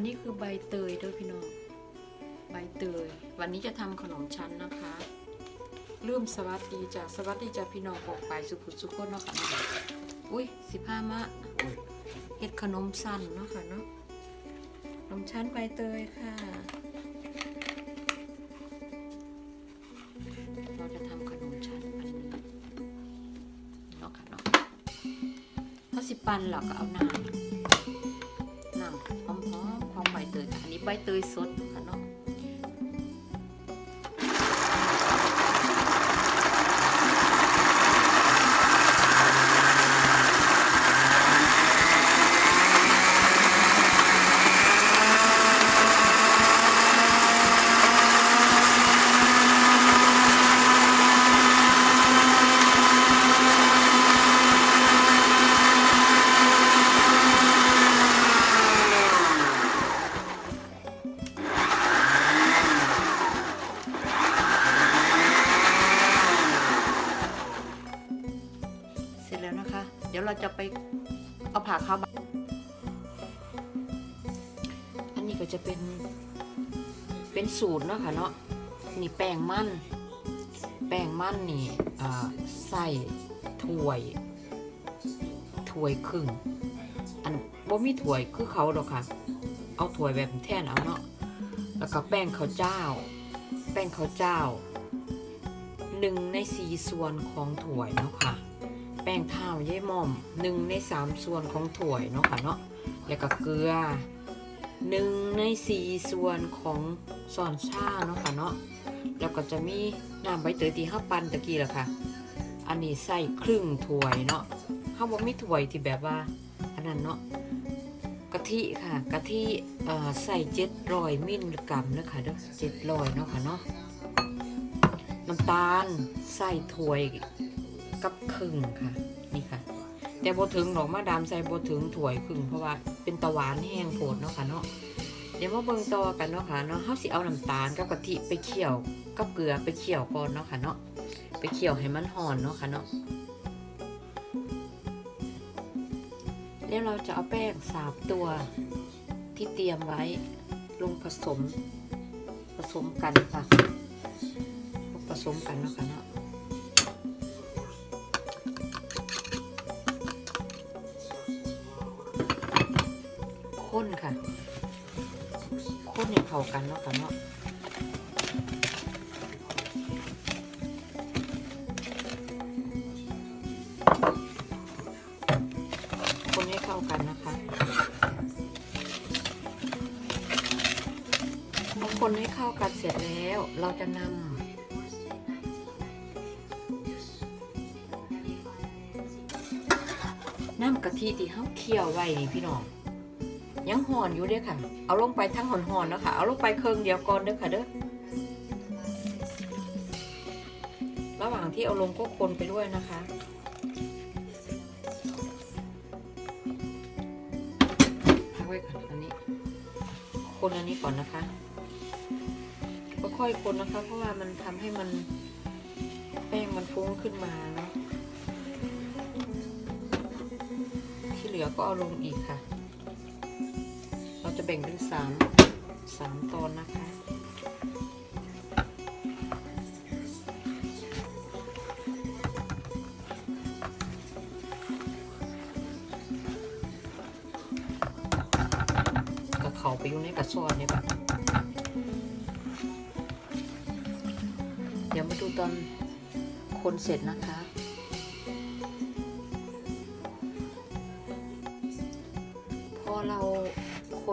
นนี้คือใบเตยเด้อพี่น้อง ใบเตย วันนี้จะทำขนมชั้นนะคะลืมสวัสดีจ้ะสวัสดีจ้ะพี่น้องปกไปสุขุสุขคนเนาะค่ะเนาะอุ้ยสิบห้ามะเห็ดขนมสั้นเนาะค่ะเนาะขนมชั้นใบเตยค่ะ เราจะทำขนมชั้นอันนี้เนาะค่ะเนาะถ้าสิปันเราก็เอาน้ำ ใบเตยสด เราจะไปเอาผ่าข้าวบะอันนี้ก็จะเป็นเป็นสูตรเนาะค่ะเนาะนี่แป้งมัน แป้งมันนี่ใส่ถ้วยถ้วยครึ่ง อันบ่มีถ้วยคือเขาดอกค่ะ เอาถ้วยแบบแท่นเอาเนาะแล้วก็แป้งข้าวเจ้า แป้งข้าวเจ้าหนึ่งในสี่ส่วนของถ้วยเนาะค่ะ ป้งเท้าเย่หม่อมหนึ่งในสามส่วนของถ้วยเนาะค่ะเนาะแล้วก็เกลือหนึ่งในสี่ส่วนของส่อนชาเนาะค่ะเนาะแล้วก็จะมีน้ำใบเตยที่ห้าปันตะกี้แหละค่ะ อันนี้ใส่ครึ่งถ้วยเนาะข้าวบ่มีถ้วยที่แบบว่า อันนั้นเนาะกะทิค่ะกะทิใส่เจ็ดร้อยมิลลิกรัมเนาะค่ะเด้อเจ็ดร้อยเนาะค่ะเนาะน้ำตาลใส่ถ้วย กับครึ่งค่ะนี่ค่ะ แต่บถึงหรอกมาดามใส่บถึงถ้วยครึ่งเพราะว่าเป็นตะหวานแห้งโผดเนาะค่ะเนาะเดี๋ยวมาเบิ่งต่อกันเนาะค่ะเนาะเฮาสิเอาน้ำตาลกับกะทิไปเคี่ยวกับเกลือไปเคี่ยวก่อนเนาะค่ะเนาะไปเคี่ยวให้มันหอนเนาะค่ะเนาะแล้วเราจะเอาแป้งสามตัวที่เตรียมไว้ลงผสมผสมกันค่ะผสมกันเนาะค่ะเนาะ ข้นค่ะข้นให้เข้ากันเนาะค่ะเนาะคนให้เข้ากันนะคะพอคนให้เข้ากันเสร็จแล้ว เราจะนำน้ำกะทิที่เขาเคี่ยวไว้นี่พี่น้อง ยังห่อนอยู่เด้อค่ะ เอาลงไปทั้งห่อนๆนะค่ะเอาลงไปเครื่องเดียวก่อนเด้อค่ะเด้อระหว่างที่เอาลงก็คนไปด้วยนะคะ พักไว้ก่อนอันนี้ คนอันนี้ก่อนนะคะก็ค่อยคนนะคะ เพราะว่ามันทำให้มันแป้งมันฟุ้งขึ้นมาเนาะที่เหลือก็เอาลง บ่งเป็นสามสามตอนนะคะก็เขาไปอยู่ในกระสอบเนี่ยแบบเดี๋ยวมาดูตอนคนเสร็จนะคะพอเรา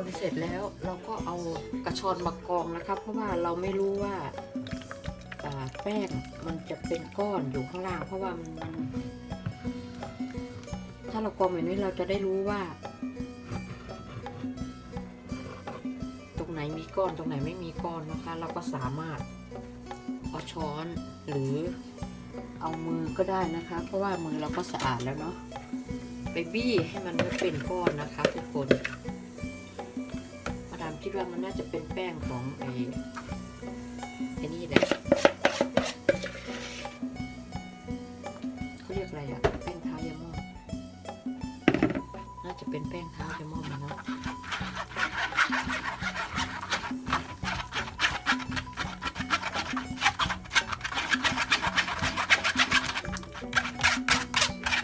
คนเสร็จแล้วเราก็เอากระชอนมากรองนะคะเพราะว่าเราไม่รู้ว่าแป้งมันจะเป็นก้อนอยู่ข้างล่าง เพราะว่ามันมันถ้าเรากองแบบนี้เราจะได้รู้ว่า ตรงไหนมีก้อนตรงไหนไม่มีก้อนนะคะ เราก็สามารถเอาช้อนหรือเอามือก็ได้นะคะ เพราะว่ามือเราก็สะอาดแล้วเนาะไปบี้ให้มันไม่เป็นก้อนนะคะทุกคน คิดว่ามันน่าจะเป็นแป้งของไอ้ไอ้นี่แหละเขาเรียกอะไรอะแป้งเท้ายามอนน่าจะเป็นแป้งเท้ายามอนเนาะ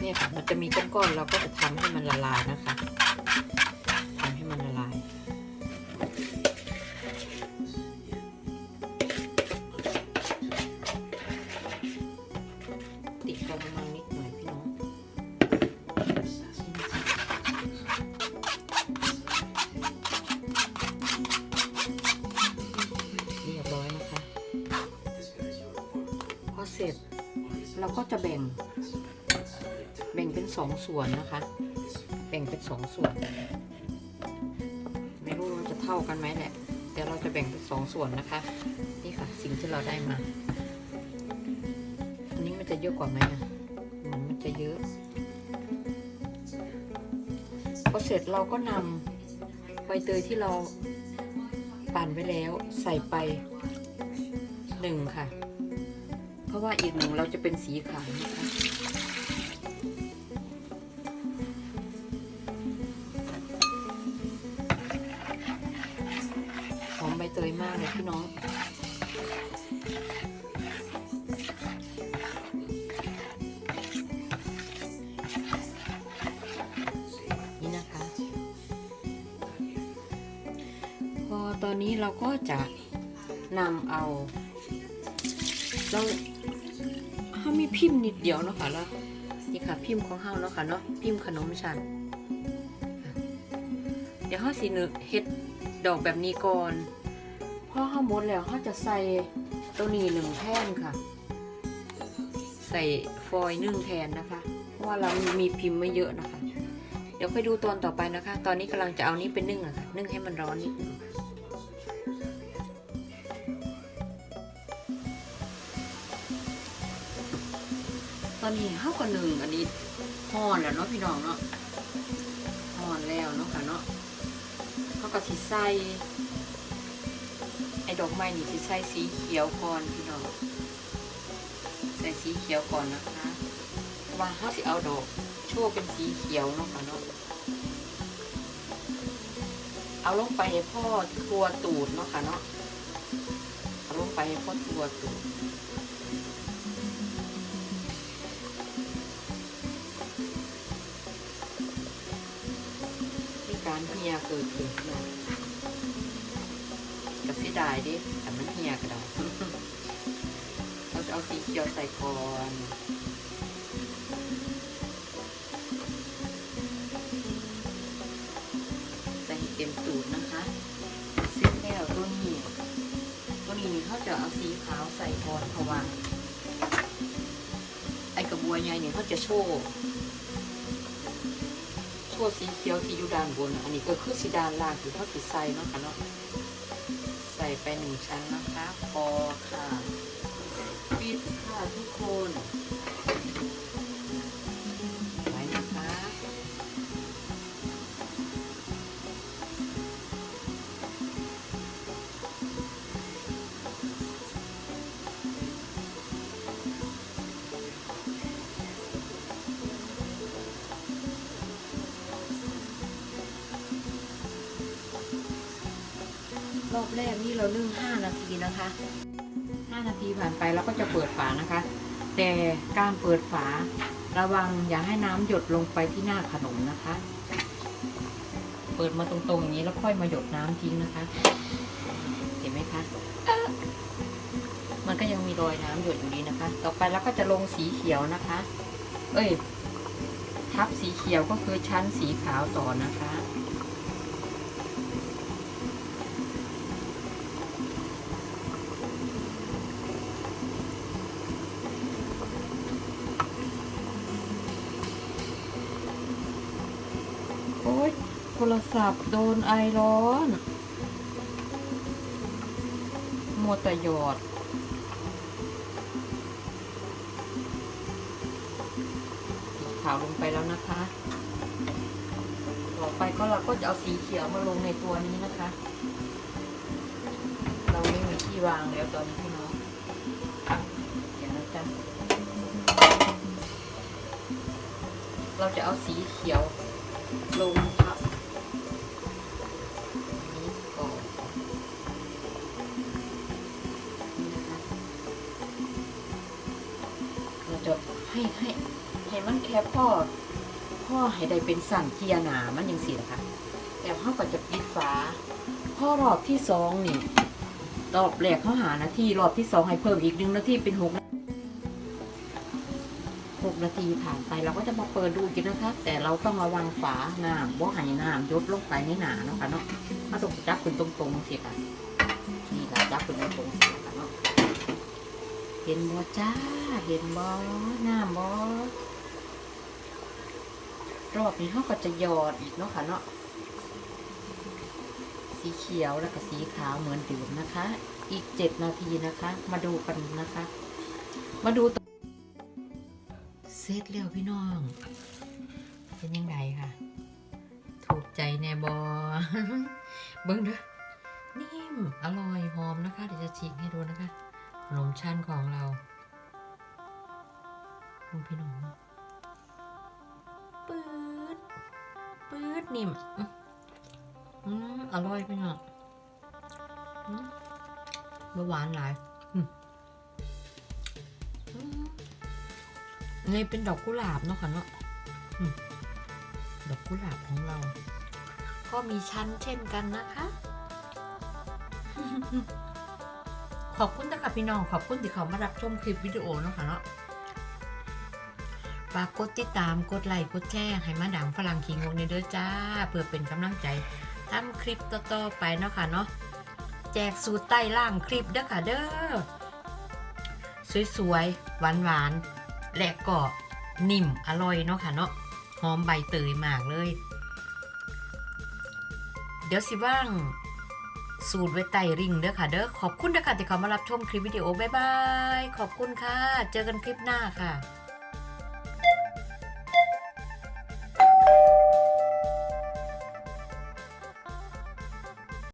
เนี่ยมันจะมีก้อนเราก็จะทำให้มันละลายนะคะ สองส่วนนะคะ แบ่งเป็นสองส่วน ไม่รู้ว่าจะเท่ากันไหมแหละ แต่เราจะแบ่งเป็นสองส่วนนะคะ นี่ค่ะสิ่งที่เราได้มา อันนี้มันจะเยอะกว่าไหมอะเหมือนมันจะเยอะ พอเสร็จเราก็นำใบเตยที่เราปั่นไว้แล้วใส่ไปหนึ่งค่ะ เพราะว่าอีกหนึ่งเราจะเป็นสีขาวนะคะ เตยมากเลยพี่น้อง นี่นะคะ พอตอนนี้เราก็จะนำเอา เราถ้ามีพิมพ์นิดเดียวเนาะค่ะแล้วนี่ค่ะพิมพ์ของเฮาเนาะค่ะเนาะพิมพ์ขนมชั้นเดี๋ยวเฮาสินึกเฮ็ดดอกแบบนี้ก่อน พอเฮาหมดแล้วเฮาจะใส่ตัวนี้หนึ่งแท่นค่ะ ใส่ฟอยล์หนึ่งแทนนะคะ เพราะว่าเรามีพิมพ์ไม่เยอะนะคะ เดี๋ยวค่อยดูตอนต่อไปนะคะ ตอนนี้กำลังจะเอานี้เป็นนึ่งอะค่ะนึ่งให้มันร้อนนิดนึงตอนนี้เฮาก็นึ่งอันนี้ห่อนแล้วเนาะพี่น้องเนาะห่อนแล้วเนาะค่ะเนาะเขาก็สิใส่ อ้ดอกไม้นี่สิใส่สีเขียวก่อนพี่น้องใส่สีเขียวก่อนนะคะว่าเขาสิเอาดอกโชว์เป็นสีเขียวเนาะค่ะเนาะเอาลงไปให้พ่อทัวตูดเนาะค่ะเนาะเอาลงไปให้พ่อทัวตูดมีการเฮียเกิดขึ้นเนาะ สียดายดิแต่มันเฮียก็ได้เราจะเอาสีเขียวใส่ก่อนใส่เต็มตูดนะคะเสร็จแล้วตัวนี้ตัวนี้เขาจะเอาสีขาวใส่ก่อนเพราะว่าไอ้กระบวยใหญ่เนี่ยเขาจะโชว์โชว์สีเขียวที่อยู่ด้านบน อันนี้ก็คือสีด้านล่างที่เขาติดใส่เนาะค่ะเนาะ ไปหนึ่งชั้นนะคะพอค่ะ รอบแรกนี่เรานึ่ง5 นาทีนะคะ 5 นาทีผ่านไปเราก็จะเปิดฝานะคะ แต่การเปิดฝาระวังอย่าให้น้ำหยดลงไปที่หน้าขนมนะคะ เปิดมาตรงๆอย่างนี้แล้วค่อยมาหยดน้ำทิ้งนะคะ เห็นไหมคะมันก็ยังมีรอยน้ำหยดอยู่ดีนะคะ ต่อไปเราก็จะลงสีเขียวนะคะ เอ้ย ทับสีเขียวก็คือชั้นสีขาวต่อนะคะ โอ๊ยโทร ศัพท์โดนไอร้อน มัวแต่หยอดขาวลงไปแล้วนะคะ ต่อไปก็เราก็จะเอาสีเขียวมาลงในตัวนี้นะคะ เราไม่มีที่วางแล้วตอนนี้พี่น้องเดี๋ยวนะจ๊ะเราจะเอาสีเขียวลง แค่พ่อพ่อให้ได้เป็นสั่นเทียหนามันยังสีนะคะแล้วเขาก็จะปิดฝาพ่อรอบที่สองนี่รอบแรกเขาหานาทีรอบที่สองให้เพิ่มอีกหนึ่งนาทีเป็นหกหกนาทีผ่านไปเราก็จะมาเปิดดูกันนะคะ แต่เราต้องระวังฝาน้ำว่าให้น้ำยดลงไปในหนาเนาะค่ะเนาะถ้าต้องจับขึ้นตรงๆสิค่ะนี่ค่ะจับขึ้นตรงๆสิค่ะเนาะเห็นบ่จ้าเห็นบ่น้ำบ่ รอบนี้เขาก็จะหยอดอีกเนาะค่ะเนาะสีเขียวแล้วก็สีขาวเหมือนเดิมนะคะ อีกเจ็ดนาทีนะคะ มาดูกันนะคะ มาดูต่อเสร็จแล้วพี่น้อง เป็นยังไงค่ะ ถูกใจแน่บอเบิ้งเด้อนิ่ม อร่อย หอมนะคะ เดี๋ยวจะฉีกให้ดูนะคะขนมชั้นของเราคุณพี่น้อง ดนิ่มอืมอร่อยพี่น้องอืมบ่หวานหลายนี่เป็นดอกกุหลาบเนาะค่ะเนาะดอกกุหลาบของเรา ก็มีชั้นเช่นกันนะคะ ขอบคุณนะคะพี่น้อง ขอบคุณที่เขามารับชมคลิปวิดีโอเนาะค่ะเนาะ ฝากกดติดตามกดไลค์กดแชร์ให้มาดามฝรั่งคิงวงในเด้อจ้า เพื่อเป็นกำลังใจทำคลิปต่อๆไปเนาะค่ะเนาะแจกสูตรใต้ล่างคลิปเด้อค่ะเด้อสวยๆหวานๆและก็นิ่มอร่อยเนาะค่ะเนาะหอมใบเตยมากเลย เดี๋ยวสิว่างสูตรไว้ใต้ริงเด้อค่ะเด้อขอบคุณเด้อค่ะที่เขามารับชมคลิปวิดีโอบ๊ายบายขอบคุณค่ะ เจอกันคลิปหน้าค่ะ